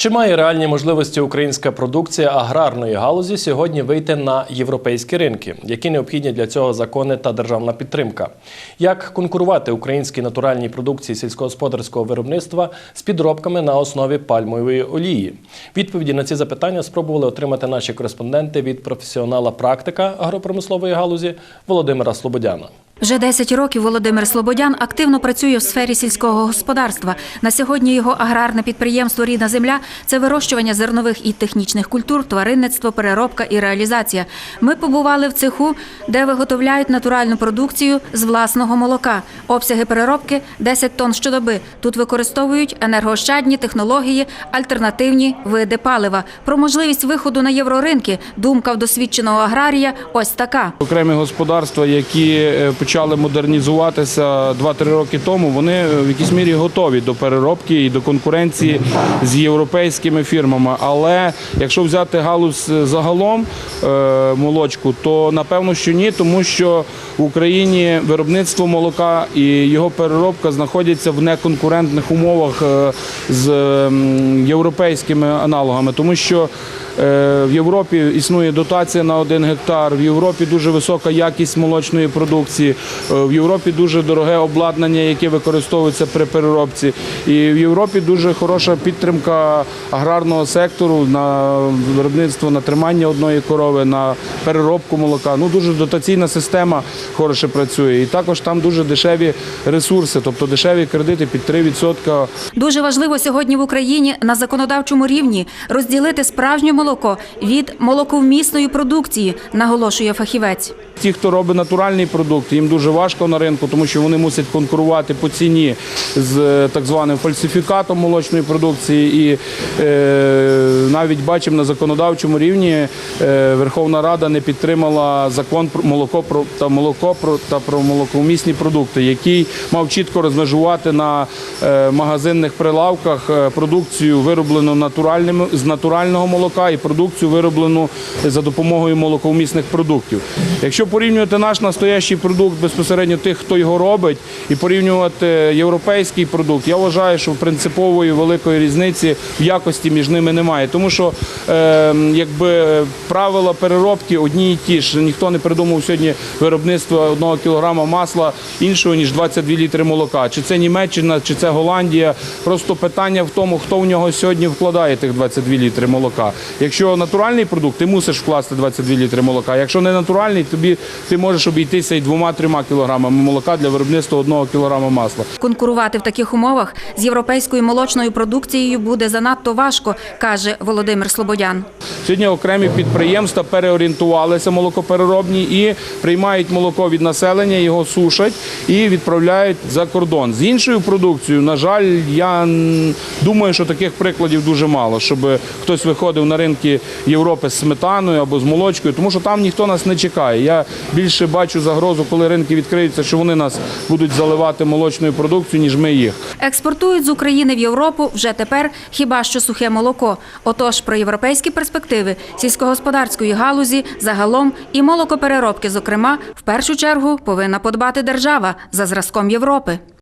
Чи має реальні можливості українська продукція аграрної галузі сьогодні вийти на європейські ринки? Які необхідні для цього закони та державна підтримка? Як конкурувати українській натуральній продукції сільськогосподарського виробництва з підробками на основі пальмової олії? Відповіді на ці запитання спробували отримати наші кореспонденти від професіонала практика агропромислової галузі Володимира Слободяна. Вже 10 років Володимир Слободян активно працює в сфері сільського господарства. На сьогодні його аграрне підприємство Рідна земля це вирощування зернових і технічних культур, тваринництво, переробка і реалізація. Ми побували в цеху, де виготовляють натуральну продукцію з власного молока. Обсяги переробки 10 тонн щодоби. Тут використовують енергоощадні технології, альтернативні види палива. Про можливість виходу на євроринки думка в досвідченого аграрія ось така. Окремі господарства, які е, почали модернізуватися 2-3 роки тому, вони е, в якійсь мірі готові до переробки і до конкуренції з європейськими фірмами. Але якщо взяти галузь загалом е, молочку, то напевно, що ні, тому що в Україні виробництво молока і його переробка знаходяться в неконкурентних умовах е, з європейськими аналогами, тому що Е, В Європі існує дотація на один гектар. В Європі дуже висока якість молочної продукції. Е, В Європі дуже дороге обладнання, яке використовується при переробці. І в Європі дуже хороша підтримка аграрного сектору на виробництво на тримання одної корови, на переробку молока. Ну дуже дотаційна система хороше працює. І також там дуже дешеві ресурси, тобто дешеві кредити під 3%. Дуже важливо сьогодні в Україні на законодавчому рівні розділити справжнє молоко від молоковмісної продукції, наголошує фахівець. Ті, хто робить натуральний продукт, їм дуже важко на ринку, тому що вони мусять конкурувати по ціні з е, так званим фальсифікатом молочної продукції. І е, навіть бачимо на законодавчому рівні е, Верховна Рада не підтримала закон про молоко про та молоко про та про молокомісні продукти, який мав чітко розмежувати на е, магазинних прилавках е, продукцію вироблену натуральним з натурального молока і продукцію вироблену за допомогою молоковмісних продуктів. Якщо порівнювати наш настоящий продукт безпосередньо тих, хто його робить, і порівнювати європейський продукт, я вважаю, що принципової великої різниці в якості між ними немає. Тому що е, якби правила переробки одні і ті ж. Ніхто не придумав сьогодні виробництво одного кілограма масла іншого ніж 22 літри молока. Чи це Німеччина, чи це Голландія. Просто питання в тому, хто в нього сьогодні вкладає тих 22 літри молока. Якщо натуральний продукт, ти мусиш вкласти 22 літри молока. Якщо не натуральний, тобі ти можеш обійтися і двома-трьома кілограмами молока для виробництва одного кілограма масла. Конкурувати в таких умовах з європейською молочною продукцією буде занадто важко, каже Володимир Слободян. Сьогодні окремі підприємства переорієнтувалися молокопереробні і приймають молоко від населення, його сушать і відправляють за кордон. З іншою продукцією, на жаль, я думаю, що таких прикладів дуже мало, щоб хтось виходив на ринки Європи з сметаною або з молочкою, тому що там ніхто нас не чекає. Я більше бачу загрозу, ринки відкриються, що вони нас будуть заливати молочною продукцією, ніж ми їх. Експортують з України в Європу вже тепер хіба що сухе молоко. Отож, про європейські перспективи сільськогосподарської галузі загалом і молокопереробки, зокрема, в першу чергу повинна подбати держава за зразком Європи.